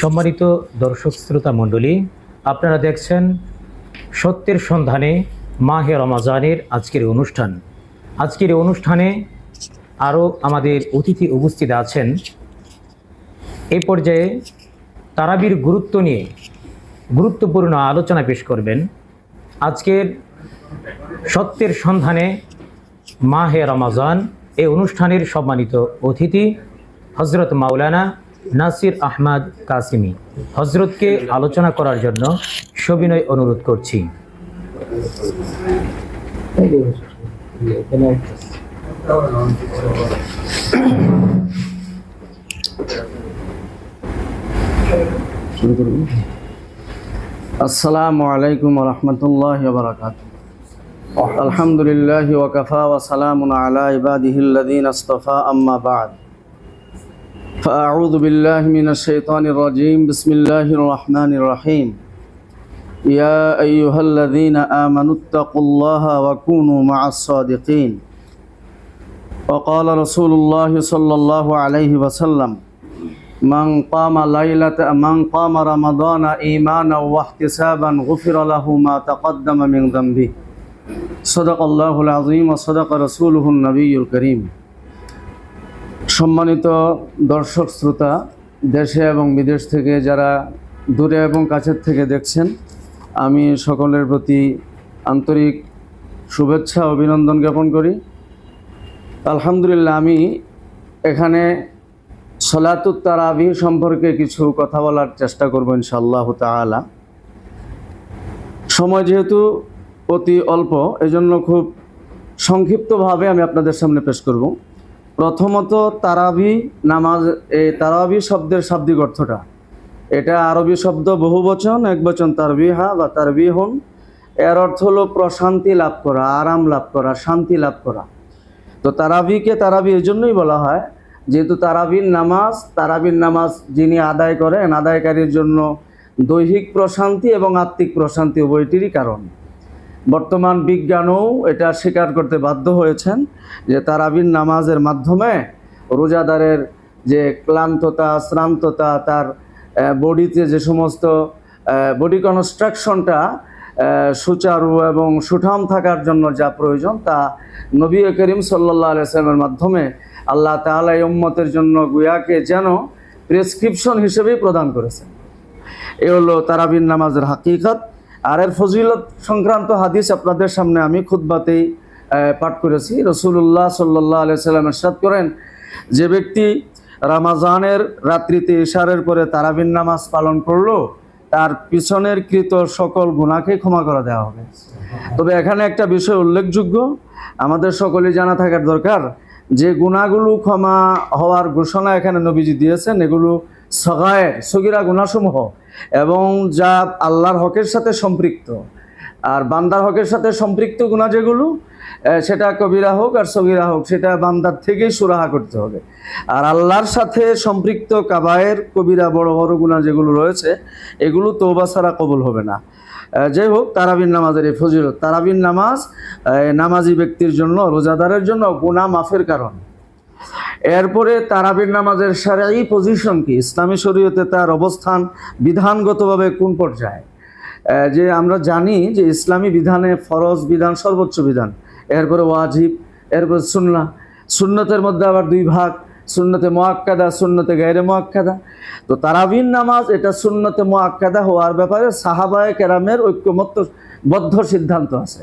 সম্মানিত দর্শক শ্রোতা মণ্ডলী, আপনারা দেখছেন সত্যের সন্ধানে মাহে রমাজানের আজকের অনুষ্ঠান। আজকের অনুষ্ঠানে আরও আমাদের অতিথি উপস্থিত আছেন। এই পর্যায়ে তারাবির গুরুত্ব নিয়ে গুরুত্বপূর্ণ আলোচনা পেশ করবেন। আজকের সত্যের সন্ধানে মাহে রমাজান এই অনুষ্ঠানের সম্মানিত অতিথি হজরত মাওলানা নাসির আহমদ কাসিমি। হজরতকে আলোচনা করার জন্য সবিনয় অনুরোধ করছি। আসসালামু আলাইকুম রহমতুল্লাহ বারকাত আলহামদুলিল্লাহ ওয়াকাফা ওয়া সালামুন আলা আম্মা বা'দ। فأعوذ بالله من الشيطان الرجيم بسم الله الرحمن الرحيم يا أيها الذين آمنوا اتقوا الله وكونوا مع الصادقين وقال رسول الله صلى الله عليه وسلم من قام ليلة من قام رمضان إيمانا واحتسابا غفر له ما تقدم من ذنبه صدق الله العظيم وصدق رسوله النبي الكريم সম্মানিত দর্শক শ্রোতা, দেশে এবং বিদেশ থেকে যারা দূরে এবং কাছের থেকে দেখছেন, আমি সকলের প্রতি আন্তরিক শুভেচ্ছা, অভিনন্দন জ্ঞাপন করি। আলহামদুলিল্লাহ, আমি এখানে সলাতুত তারাবি সম্পর্কে কিছু কথা বলার চেষ্টা করব ইনশাআল্লাহ তাআলা। সময় যেহেতু অতি অল্প, এজন্য খুব সংক্ষিপ্তভাবে আমি আপনাদের সামনে পেশ করব। প্রথমত তারাবি নামাজ, এই তারাবি শব্দের শাব্দিক অর্থটা। এটা আরবি শব্দ বহু বচন এক বচন তারবিহা বা তারবিহন। এর অর্থ হলো প্রশান্তি লাভ করা, আরাম লাভ করা, শান্তি লাভ করা। তো তারাবিকে তারাবি এই জন্যই বলা হয়, যেহেতু তারাবির নামাজ তারাবির নামাজ যিনি আদায় করেন, আদায়কারীর জন্য দৈহিক প্রশান্তি এবং আত্মিক প্রশান্তি উভয়টিরই কারণ। বর্তমান বিজ্ঞানও এটা স্বীকার করতে বাধ্য হয়েছেন যে তারাবির নামাজের মাধ্যমে রোজাদারের যে ক্লান্ততা, শ্রান্ততা, তার বডিতে যে সমস্ত বডি কনস্ট্রাকশনটা সুচারু এবং সুঠাম থাকার জন্য যা প্রয়োজন তা নবী করিম সাল্লাহ আলিয়াল্লামের মাধ্যমে আল্লাহ তাআলা এই উম্মতের জন্য গুয়াকে যেন প্রেসক্রিপশন হিসেবেই প্রদান করেছেন। এ হলো তারাবিন নামাজের হাকিকত। আর এর ফজিলত সংক্রান্ত হাদিস আপনাদের সামনে আমি খুদ্বাতেই পাঠ করেছি। রসুল্লাহ সাল্লাহ আলিয়া সাল্লাম এরশাদ করেন, যে ব্যক্তি রামাজানের রাত্রিতে ইশারের পরে তারাবিন নামাজ পালন করল, তার পিছনের কৃত সকল গুণাকে ক্ষমা করে দেওয়া হবে। তবে এখানে একটা বিষয় উল্লেখযোগ্য, আমাদের সকলে জানা থাকার দরকার, যে গুণাগুলো ক্ষমা হওয়ার ঘোষণা এখানে নবীজি দিয়েছেন, এগুলো সগায়ের সগিরা গুণাসমূহ এবং যা আল্লাহর হকের সাথে সম্পৃক্ত। আর বান্দার হকের সাথে সম্পৃক্ত গুণা যেগুলো সেটা কবিরা হোক আর সগিরা হোক, সেটা বান্দার থেকেই সুরাহা করতে হবে। আর আল্লাহর সাথে সম্পৃক্ত কাবায়ের, কবিরা, বড় বড় গুণা যেগুলো রয়েছে, এগুলো তৌবা ছাড়া কবুল হবে না। যাই হোক তারাবিন নামাজের এই ফজিলত। তারাবিন নামাজ নামাজি ব্যক্তির জন্য, রোজাদারের জন্য গুণা মাফের কারণ। এরপরে তারাবির নামাজের সারাই পজিশন কি? ইসলামী শরীয়তে তার অবস্থান বিধানগতভাবে কোন পর্যায়ে? যে আমরা জানি যে ইসলামী বিধানে ফরজ বিধান সর্বোচ্চ বিধান। এরপরে ওয়াজিব, এরপরে সুন্না সুন্নতের মধ্যে আবার দুই ভাগ, সুন্নতে মোয়াক্কাদা সুন্নতে গায়রে মোয়াক্কাদা তো তারাবিন নামাজ এটা সুন্নতে মোয়াক্কাদা হওয়ার ব্যাপারে সাহাবায়ে কেরামের ঐক্যমত্য বদ্ধ সিদ্ধান্ত আছে।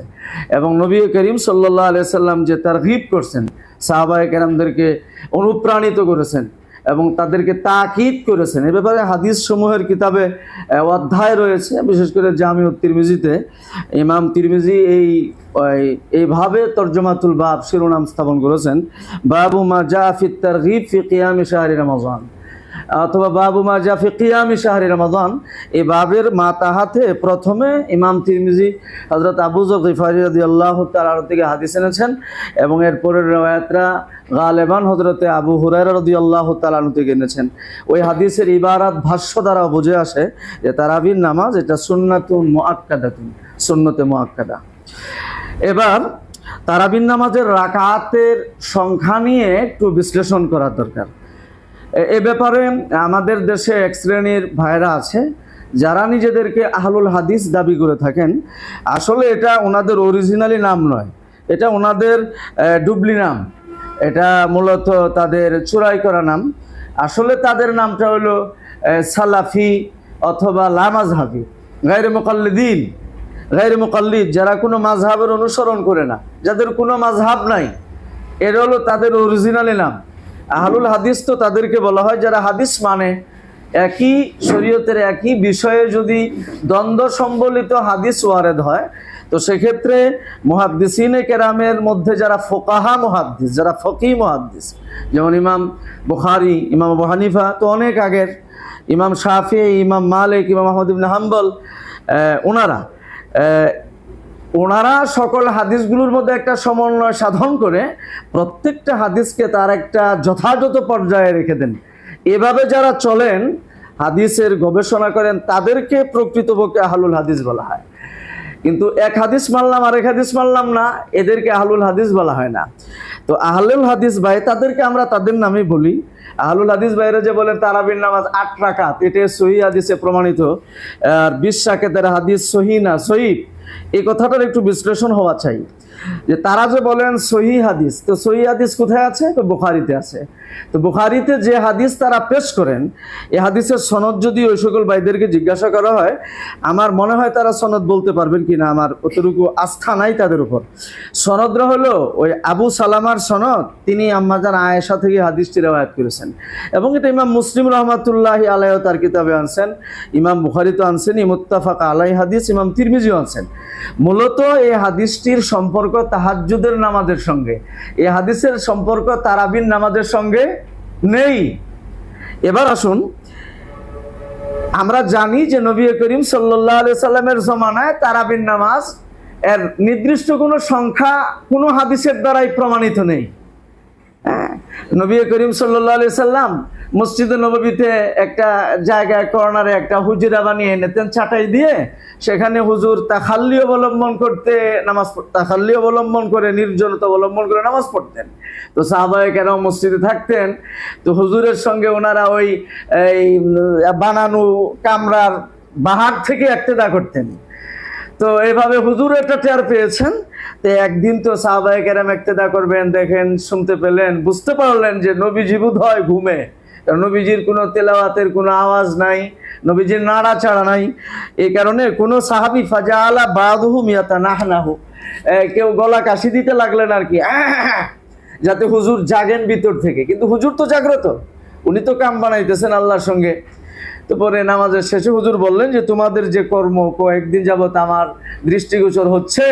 এবং নবী করিম সাল্লাহ আলিয়া সাল্লাম যে তার করছেন, সাহাবায়ে কেরামদেরকে অনুপ্রাণিত করেছেন এবং তাদেরকে তাকিদ করেছেন। এ ব্যাপারে হাদিস সমূহের কিতাবে অধ্যায় রয়েছে, বিশেষ করে জামি তিরমিজিতে। ইমাম তিরমিজি এই এইভাবে তর্জমাতুল বাব শিরোনাম স্থাপন করেছেন, বাবু মা জা তার তারগিব ফি কিয়ামি শাহরি রমাজান। অথবা বাবু মা জাফি কিয়ামি শাহরি রমাদান এই বাবের মা তাহাতে প্রথমে ইমাম তিরমিজি হজরত আবু জফিফারি রদি আল্লাহ তালার থেকে হাদিস এনেছেন এবং এরপরের রয়াতরা গালেবান হজরতে আবু হুরাই রদি আল্লাহ তালানু থেকে এনেছেন। ওই হাদিসের ইবারাত ভাষ্য দ্বারা বুঝে আসে যে তারাবির নামাজ এটা সুন্নাতুন মোয়াক্কাদাতুন সুন্নতে মোয়াক্কাদা এবার তারাবিন নামাজের রাকাতের সংখ্যা নিয়ে একটু বিশ্লেষণ করা দরকার। এ- ব্যাপারে আমাদের দেশে এক শ্রেণির ভাইরা আছে, যারা নিজেদেরকে আহলুল হাদিস দাবি করে থাকেন। আসলে এটা ওনাদের অরিজিনালি নাম নয়, এটা ওনাদের ডুবলি নাম। এটা মূলত তাদের চোরাই করা নাম। আসলে তাদের নামটা হলো সালাফি অথবা লামাজহাবি গাইরে মোকাল্লিদিন গাইরে মোকাল্লিদ, যারা কোনো মাঝহাবের অনুসরণ করে না, যাদের কোনো মাঝহাব নাই, এর হলো তাদের অরিজিনালি নাম। আহলুল হাদিস তো তাদেরকে বলা হয় যারা হাদিস মানে একই শরীয়তের একই বিষয়ে যদি দ্বন্দ্ব সম্বলিত হাদিস ওয়ারেদ হয়, তো সেক্ষেত্রে মুহাদ্দিসিনে কেরামের মধ্যে যারা ফোকাহা মুহাদ্দিস, যারা ফকি মুহাদ্দিস, যেমন ইমাম বুখারি, ইমাম আবু হানিফা, তো অনেক আগের ইমাম শাফি, ইমাম মালিক, ইমাম আহমদ ইবনে হাম্বল ওনারা ওনারা সকল হাদিসগুলোর মধ্যে একটা সমন্বয় সাধন করে প্রত্যেকটা হাদিসকে তার একটা যথাযথ পর্যায়ে রেখে দেন। এভাবে যারা চলেন, হাদিসের গবেষণা করেন, তাদেরকে প্রকৃতপক্ষে আহলুল হাদিস বলা হয়। কিন্তু এক হাদিস মানলাম আর এক হাদিস মানলাম না, এদেরকে আহলুল হাদিস বলা হয় না। তো আহলুল হাদিস ভাই, তাদেরকে আমরা তাদের নামে বলি। আহলুল হাদিস ভাইরা যে বলেন, তারাবির নামাজ আট রাকাত, এটা সহি হাদিসে প্রমাণিত। আর বিশ রাকাতের হাদিস সহি না সহি? এই কথাটার একটু বিশ্লেষণ হওয়া চাই। যে তারা যে বলেন সহি হাদিস, তো সহি হাদিস কোথায় আছে? তো বুখারিতে আছে। তো বুখারিতে যে হাদিস তারা পেশ করেন এই হাদিসের সনদ যদি ওই সকল ভাইদেরকে জিজ্ঞাসা করা হয়, আমার মনে হয় তারা সনদ বলতে পারবেন কিনা, আমার অতটুকু আস্থা নাই তাদের উপর। সনদরা হলো ওই আবু সালামার সনদ, তিনি আম্মাজান আয়েশা থেকে হাদিসটি রেওয়ায়ত করেছেন। এবং এটা ইমাম মুসলিম রহমাতুল্লাহ আলাইহ তার কিতাবে আনছেন, ইমাম বুখারি তো আনছেন ইমুত্তাফাক আলাই হাদিস, ইমাম তিরমিজিও আনছেন। মূলত এই হাদিসটির সম্পর্ক তাহাজ্জুদের নামাজের সঙ্গে। এই হাদিসের সম্পর্ক তারাবিন নামাজের সঙ্গে নেই। এবার আসুন, আমরা জানি যে নবী করিম সাল্লাহ আলি সাল্লামের জমানায় তারাবিন নামাজ এর নির্দিষ্ট কোনো সংখ্যা কোনো হাদিসের দ্বারাই প্রমাণিত নেই। হ্যাঁ নবী করিম সাল্লাহ আলি সাল্লাম মসজিদে নবীতে একটা জায়গায় কর্নারে একটা হুজুরা বানিয়ে নিতেন চাটাই দিয়ে, সেখানে হুজুর তাখাল্লি অবলম্বন করতে, নামাজ তাখাল্লি অবলম্বন করে, নির্জনতা অবলম্বন করে নামাজ পড়তেন। তো সাহাবায়ে কেন মসজিদে থাকতেন, তো হুজুরের সঙ্গে ওনারা ওই, এই বানানো কামরার বাহার থেকে একতেদা করতেন। তো এভাবে হুজুর একটা টের পেয়েছেন, তো একদিন তো সাহাবায়ে কেরাম একতেদা করবেন, দেখেন, শুনতে পেলেন, বুঝতে পারলেন যে নবীজি বোধ হয় ঘুমে। কারণ নবীজির কোনো তেলাওয়াতের কোনো আওয়াজ নাই, নবীজির নাড়াচাড়া নাই। এ কারণে কোনো সাহাবি ফাজা আলা বাদহু মিয়াতা নাহনাহু হোক কেউ গলা কাশি দিতে লাগলেন আর কি যাতে হুজুর জাগেন ভিতর থেকে। কিন্তু হুজুর তো জাগ্রত, উনি তো কাম বানাইতেছেন আল্লাহর সঙ্গে। তো পরে নামাজের শেষে হুজুর বললেন যে, তোমাদের যে কর্ম, কয়েকদিন যাবত আমার দৃষ্টিগোচর হচ্ছে।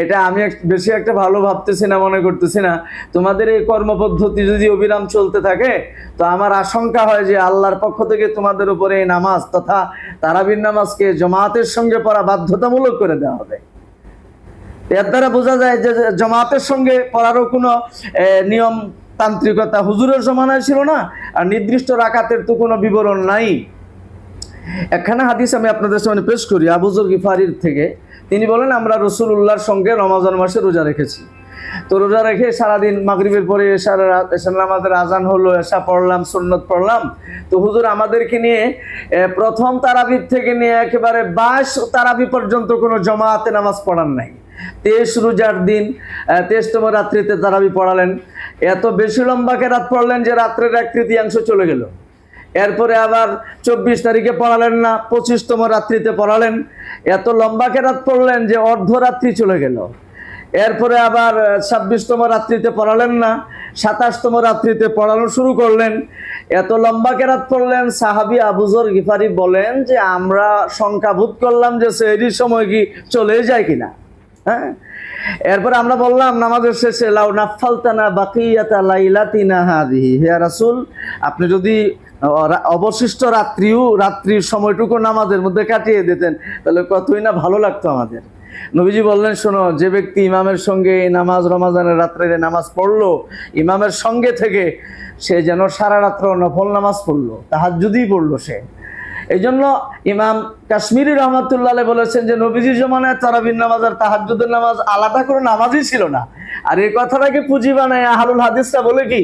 এটা আমি বেশি একটা ভালো ভাবতেছি না, মনে করতেছি না। তোমাদের এই কর্মপদ্ধতি যদি অবিরাম চলতে থাকে, তো আমার আশঙ্কা হয় যে আল্লাহর পক্ষ থেকে তোমাদের উপরে এই নামাজ তথা তারাবির নামাজকে জমাতের সঙ্গে পড়া বাধ্যতামূলক করে দেওয়া হবে। এর দ্বারা বোঝা যায় যে জমাতের সঙ্গে পড়ারও কোনো নিয়ম তান্ত্রিকতা হুজুরের জমানায় ছিল না। আর নির্দিষ্ট রাকাতের তো কোনো বিবরণ নাই। একখানা হাদিস আমি আপনাদের সামনে পেশ করি আবুজর গিফারির থেকে। তিনি বলেন, আমরা রসুল উল্লাহর সঙ্গে রমাজান মাসে রোজা রেখেছি। তো রোজা রেখে সারাদিন মাগরিবের পরে এসার এসার নামাজের আজান হলো এসা পড়লাম, সুন্নত পড়লাম। তো হুজুর, আমাদেরকে নিয়ে প্রথম তারাবির থেকে নিয়ে একেবারে বাইশ তারাবি পর্যন্ত কোনো জমাতে নামাজ পড়ার নাই। তেইশ রোজার দিন তেইশতম রাত্রিতে তারাবি পড়ালেন। এত বেশি লম্বাকে রাত পড়লেন যে রাত্রের এক তৃতীয়াংশ চলে গেল। এরপরে আবার চব্বিশ তারিখে পড়ালেন না, পঁচিশতম রাত্রিতে পড়ালেন। এত লম্বাকে রাত পড়লেন যে অর্ধরাত্রি চলে গেল। এরপরে আবার ছাব্বিশতম রাত্রিতে পড়ালেন না, সাতাশতম রাত্রিতে পড়ানো শুরু করলেন। এত লম্বা কেরাত পড়লেন, সাহাবি আবুজর গিফারি বলেন যে আমরা সংখ্যাভূত করলাম যে সেহরির সময় কি চলে যায় কিনা। হ্যাঁ? এরপর আমরা বললাম, নামাজের শেষে লাউ নাফালতানা বাকিয়াতা লাইলাতিনা হাদিহি। হে রাসূল, আপনি যদি অবশিষ্ট রাত্রিও, রাত্রির সময়টুকু নামাজের মধ্যে কাটিয়ে দিতেন, তাহলে কতই না ভালো লাগতো আমাদের। নবীজি বললেন, শোনো, যে ব্যক্তি ইমামের সঙ্গে নামাজ রমাজানের রাত্রে নামাজ পড়ল, ইমামের সঙ্গে থেকে সে যেন সারা রাত্র নফল নামাজ পড়ল তাহার যদি পড়ল সে। এই জন্য ইমাম কাশ্মীরি রহমতুল্লাহ বলেছেন যে, নবীজির জমানায় তারাবিন নামাজ আর তাহাজ্জুদের নামাজ আলাদা করে নামাজই ছিল না। আর এই কথাটাকে পুঁজি বানায়? আহলুল হাদিসটা বলে কি?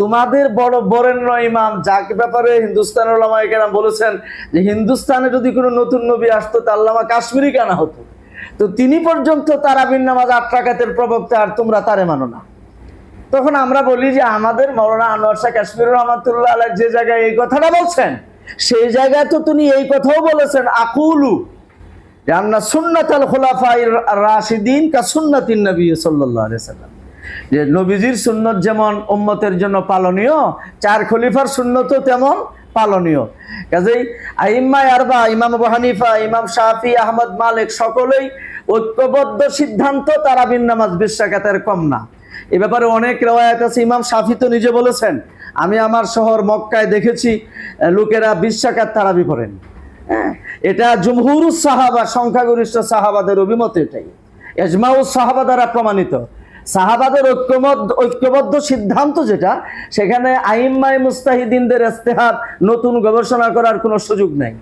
তোমাদের বড় বরেণ্য ইমাম, যাকে ব্যাপারে হিন্দুস্তানের ওলামায়ে কেরাম বলেছেন যে, হিন্দুস্তানে যদি কোনো নতুন নবী আসতো তা আল্লামা কাশ্মীরি কেনা হতো। তো তিনি পর্যন্ত তারাবিন নামাজ আট প্রবক্তা, আর তোমরা তারে মানো না। তখন আমরা বলি যে, আমাদের মৌলানা আনোয়ার শাহ কাশ্মীর রহমতুল্লাহ যে জায়গায় এই কথাটা বলছেন সেই জায়গায় তো তিনি এই কথাও বলেছেন, আকুলু রান্না সুন্নাত খোলাফাই রাশিদিন কা সুন্নাতিন নবী সাল্লাম। যে নবীজির সুন্নত যেমন উম্মতের জন্য পালনীয়, চার খলিফার সুন্নতও তেমন পালনীয়। কাজেই আইম্মা আরবা ইমাম আবু ইমাম শাফি, আহমদ মালিক সকলেই ঐক্যবদ্ধ সিদ্ধান্ত তারাবিন নামাজ বিশ্বাকাতের কম না। এ ব্যাপারে অনেক রেওয়ায়ত আছে, ইমাম শাফি তো নিজে বলেছেন আমি আমার শহর মক্কায় দেখেছি লোকেরা বিশ্বাকাত তারাবি পড়েন হ্যাঁ? এটা জমহুরুস সাহাবা, সংখ্যাগরিষ্ঠ সাহাবাদের অভিমত এটাই। এজমাউস সাহাবা দ্বারা প্রমাণিত। সাহাবাদের ঐক্যবদ্ধ ঐক্যবদ্ধ সিদ্ধান্ত যেটা, সেখানে আইম্মাই মুস্তাহিদিনদের ইস্তেহার, নতুন গবেষণা করার কোনো সুযোগ নেই।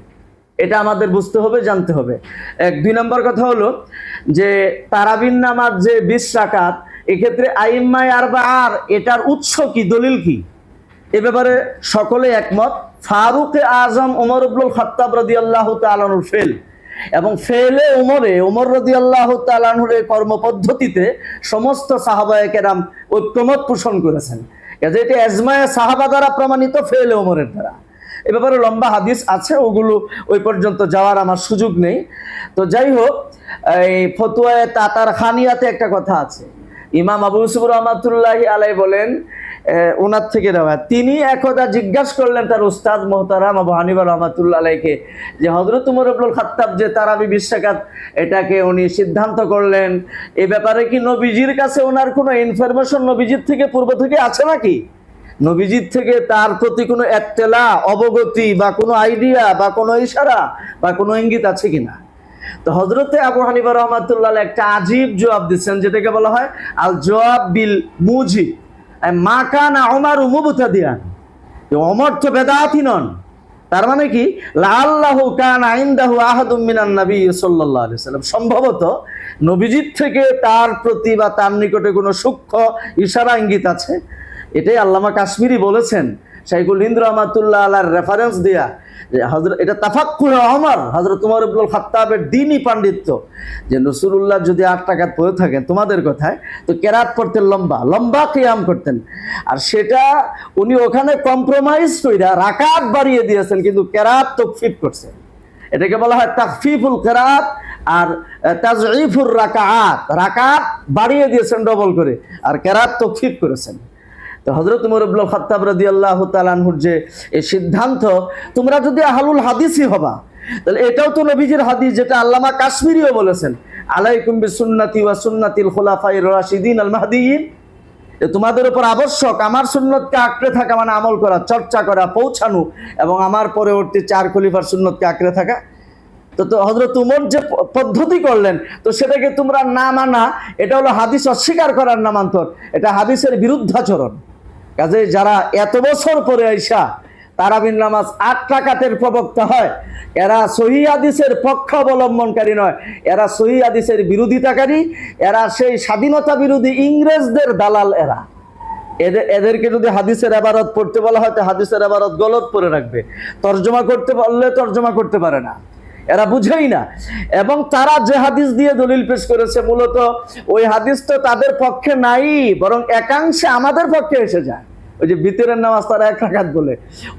এটা আমাদের বুঝতে হবে, জানতে হবে। এক, দুই নম্বর কথা হলো যে তারাবিন নামাজ যে বিশ এক্ষেত্রে আইম্মাই আর বা আর, এটার উৎস কি, দলিল কি? এ ব্যাপারে সকলে একমত। ফারুক আজম ওমর আব্দুল খত্তাব রদি আল্লাহ তালানুর ফেল। এবং ফেলে ওমরে ওমর রদি আল্লাহ তালানুর এই কর্মপদ্ধতিতে সমস্ত সাহাবায়ে কেরাম ঐক্যমত পোষণ করেছেন। কাজে এটি এজমায় সাহাবা দ্বারা প্রমাণিত, ফেলে ওমরের দ্বারা। এ ব্যাপারে লম্বা হাদিস আছে, ওগুলো ওই পর্যন্ত যাওয়ার আমার সুযোগ নেই। তো যাই হোক, এই ফতুয়ায় তাতার খানিয়াতে একটা কথা আছে। ইমাম আবু রহমাতুল্লাহ আলাই বলেন ওনার থেকে দেওয়া তিনি একদা জিজ্ঞাসা করলেন তার উস্তাদ মোহতারাম আবু হানিবা রহমাতুল্লাহ আলাইকে যে হজরত উমর আব্দুল খাত্তাব যে তারাবি বিশ্বাকাত এটাকে উনি সিদ্ধান্ত করলেন। এ ব্যাপারে কি নবীজির কাছে ওনার কোনো ইনফরমেশন নবীজির থেকে পূর্ব থেকে আছে নাকি? নবীজির থেকে তার প্রতি কোনো একটেলা অবগতি বা কোনো আইডিয়া বা কোনো ইশারা বা কোনো ইঙ্গিত আছে কিনা? তো হজরতে আবু হানিবা রহমাতুল্লাহ একটা আজীব জবাব দিচ্ছেন, যেটাকে বলা হয় আল জবাব বিল মুজি মা কানা অমার উম দিয়ান অমর তো বেদাতি নন। তার মানে কি? লাল্লাহ কান আইন্দাহু আহাদুম মিনান নবী আলাইহি সাল্লাম সম্ভবত নবীজির থেকে তার প্রতি বা তার নিকটে কোনো সূক্ষ্ম ইশারা, ইঙ্গিত আছে? এটাই আল্লামা কাশ্মীরি বলেছেন। শাইকুল ইন্দ্র রহমাতুল্লাহ আল্লাহর রেফারেন্স দেয়া। এটা তাফাক্কুর অমর হজরত তোমার ইবনুল খাত্তাবের দিনই পাণ্ডিত্য। যে নসরুল্লাহ যদি আট টাকাত পড়ে থাকেন, তোমাদের কথায়, তো কেরাত করতেন লম্বা লম্বা কিয়াম করতেন। আর সেটা উনি ওখানে কম্প্রোমাইজ কইরা রাকাত বাড়িয়ে দিয়েছেন, কিন্তু কেরাত তকফিফ করছেন এটাকে বলা হয় তাকফিফুল কেরাত আর তাজইফুর রাকাত রাকাত বাড়িয়ে দিয়েছেন ডবল করে, আর কেরাত তকফিফ করেছেন। তো হজরত মুরবুল খত্তাব রদি আল্লাহ তালানহুর যে এই সিদ্ধান্ত, তোমরা যদি আহলুল হাদিসই হবা, তাহলে এটাও তো নবীজির হাদিস যেটা আল্লামা কাশ্মীরিও বলেছেন, আলাইকুম বিসুন্নাতি ওয়া সুন্নাতিল খোলাফাই রাশিদিন আল মাহদিয়িন। যে তোমাদের উপর আবশ্যক আমার সুন্নতকে আঁকড়ে থাকা মানে আমল করা, চর্চা করা, পৌঁছানো এবং আমার পরবর্তী চার খলিফার সুন্নতকে আঁকড়ে থাকা। তো তো হজরত উমর যে পদ্ধতি করলেন, তো সেটাকে তোমরা না মানা, এটা হলো হাদিস অস্বীকার করার নামান্তর, এটা হাদিসের বিরুদ্ধাচরণ। কাজে যারা এত বছর পরে আইসা তারাবিন নামাজ আট টাকাতের প্রবক্তা হয়। এরা সহি হাদিসের পক্ষ অবলম্বনকারী নয়। এরা সহি হাদিসের বিরোধিতাকারী। এরা সেই স্বাধীনতা বিরোধী ইংরেজদের দালাল এরা। এদের এদেরকে যদি হাদিসের আবারত পড়তে বলা হয়, তো হাদিসের আবারত গলত পরে রাখবে। তর্জমা করতে বললে তর্জমা করতে পারে না। এরা বুঝেই না। এবং তারা যে হাদিস দিয়ে দলিল পেশ করেছে, মূলত ওই হাদিস তো তাদের পক্ষে নাই, বরং একাংশে আমাদের পক্ষে এসে যায়। ওই যে বিতরের নামাজ তারা এক রাকাত বলে,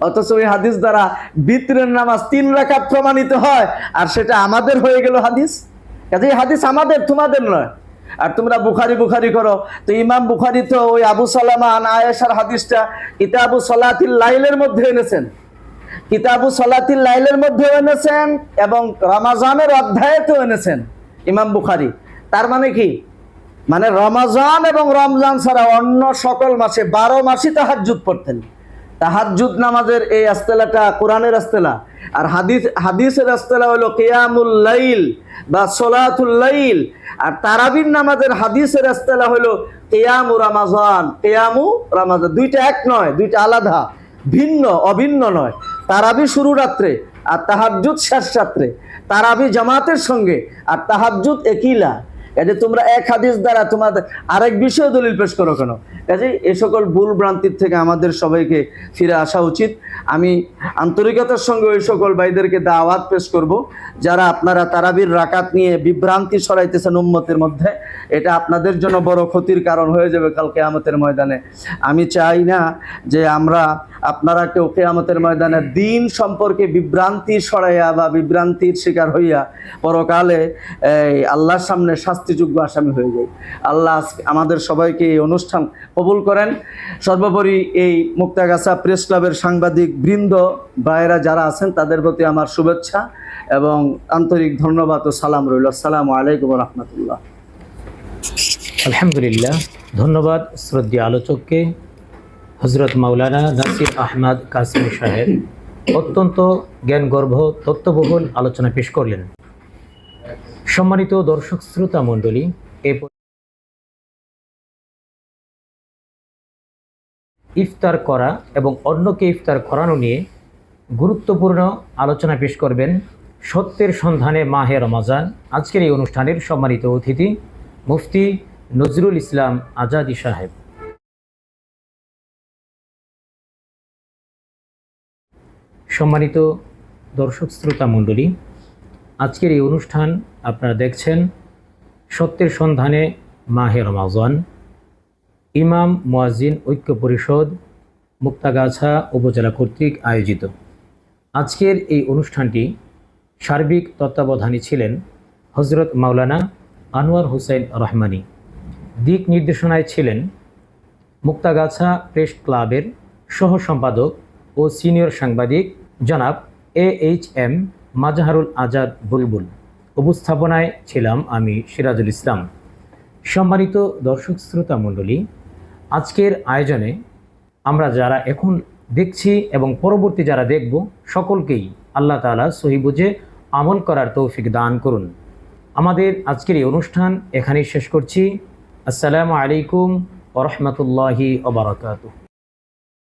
অথচ ওই হাদিস দ্বারা বিতরের নামাজ তিন রাকাত প্রমাণিত হয়, আর সেটা আমাদের হয়ে গেল হাদিস। কাজে হাদিস আমাদের, তোমাদের নয়। আর তোমরা বুখারি বুখারি করো, তো ইমাম বুখারি তো ওই আবু সালামা আন আয়েশার হাদিসটা কিতাবু সলাতিল লাইলের মধ্যে এনেছেন। কিতাবু সলাতিল লাইলের মধ্যে এনেছেন এবং রমাজানের অধ্যায়েতেও এনেছেন ইমাম বুখারি। তার মানে কি? মানে রমাজান এবং রমজান ছাড়া অন্য সকল মাসে বারো মাসই তাহাজ্জুদ পড়তেন। তাহাজ্জুদ নামাজের এই আস্তেলাটা কোরআনের আস্তেলা। আর হাদিস, হাদিসের আস্তেলা হলো কেয়ামুল লাইল বা সোলাতুল লাইল। আর তারাবিন নামাজের হাদিসের আস্তেলা হলো কেয়ামু রামাজান কেয়ামু রামাজান। দুইটা এক নয়, দুইটা আলাদা, ভিন্ন, অভিন্ন নয়। তারাবি শুরু রাত্রে আর তাহাজুদ শেষ রাত্রে। তারাবি জামাতের সঙ্গে আর তাহাজুদ একিলা। কাজে তোমরা এক হাদিস দ্বারা তোমাদের আরেক বিষয়ে দলিল পেশ করো কেন? কাজে এ সকল ভুল ভ্রান্তির থেকে আমাদের সবাইকে ফিরে আসা উচিত। আমি আন্তরিকতার সঙ্গে ওই সকল ভাইদেরকে দাওয়াত পেশ করব। যারা আপনারা তারাবির রাকাত নিয়ে বিভ্রান্তি সরাইতেছেন উম্মতের মধ্যে, এটা আপনাদের জন্য বড় ক্ষতির কারণ হয়ে যাবে কাল কেয়ামতের ময়দানে। আমি চাই না যে আমরা আপনারা কেউ কেয়ামতের ময়দানে দিন সম্পর্কে বিভ্রান্তি সরাইয়া বা বিভ্রান্তির শিকার হইয়া পরকালে, এই আল্লাহর সামনে শাস্তিযোগ্য আসামি হয়ে যায় আল্লাহ আমাদের সবাইকে এই অনুষ্ঠান কবুল করেন। সর্বোপরি এই মুক্তাগাছা প্রেস ক্লাবের সাংবাদিক বৃন্দ ভাইয়েরা যারা আছেন, তাদের প্রতি আমার শুভেচ্ছা। এবং আন্তরিক ধন্যবাদ ও সালাম রইল। আসসালামু আলাইকুম রহমতুল্লাহ। আলহামদুলিল্লাহ, ধন্যবাদ শ্রদ্ধীয় আলোচককে হজরত মাওলানা নাসির আহমদ কাসিম সাহেব। অত্যন্ত জ্ঞানগর্ভ, তত্ত্ববহুল আলোচনা পেশ করলেন। সম্মানিত দর্শক শ্রোতা মণ্ডলী, এ ইফতার করা এবং অন্যকে ইফতার করানো নিয়ে গুরুত্বপূর্ণ আলোচনা পেশ করবেন সত্যের সন্ধানে মাহে রমাজান। আজকের এই অনুষ্ঠানের সম্মানিত অতিথি মুফতি নজরুল ইসলাম আজাদি সাহেব। সম্মানিত দর্শক শ্রোতা মণ্ডলী, আজকের এই অনুষ্ঠান আপনারা দেখছেন সত্যের সন্ধানে মাহে রমাজান। ইমাম, মুয়াজ্জিন, ঐক্য পরিষদ, মুক্তাগাছা উপজেলা কর্তৃক আয়োজিত। আজকের এই অনুষ্ঠানটি সার্বিক তত্ত্বাবধানী ছিলেন হজরত মাওলানা আনোয়ার হোসেন রহমানী। দিক নির্দেশনায় ছিলেন মুক্তাগাছা প্রেস ক্লাবের সহ সম্পাদক ও সিনিয়র সাংবাদিক জনাব A H M Majharul Azad Bulbul. উপস্থাপনায় ছিলাম আমি সিরাজুল ইসলাম। সম্মানিত দর্শক শ্রোতা মণ্ডলী, আজকের আয়োজনে আমরা যারা এখন দেখছি এবং পরবর্তী যারা দেখব, সকলকেই আল্লাহ তালা সহি বুঝে আমল করার তৌফিক দান করুন। আমাদের আজকের এই অনুষ্ঠান এখানেই শেষ করছি। আসসালামু আলাইকুম ওরহমতুল্লাহি ওবরাকাতুহ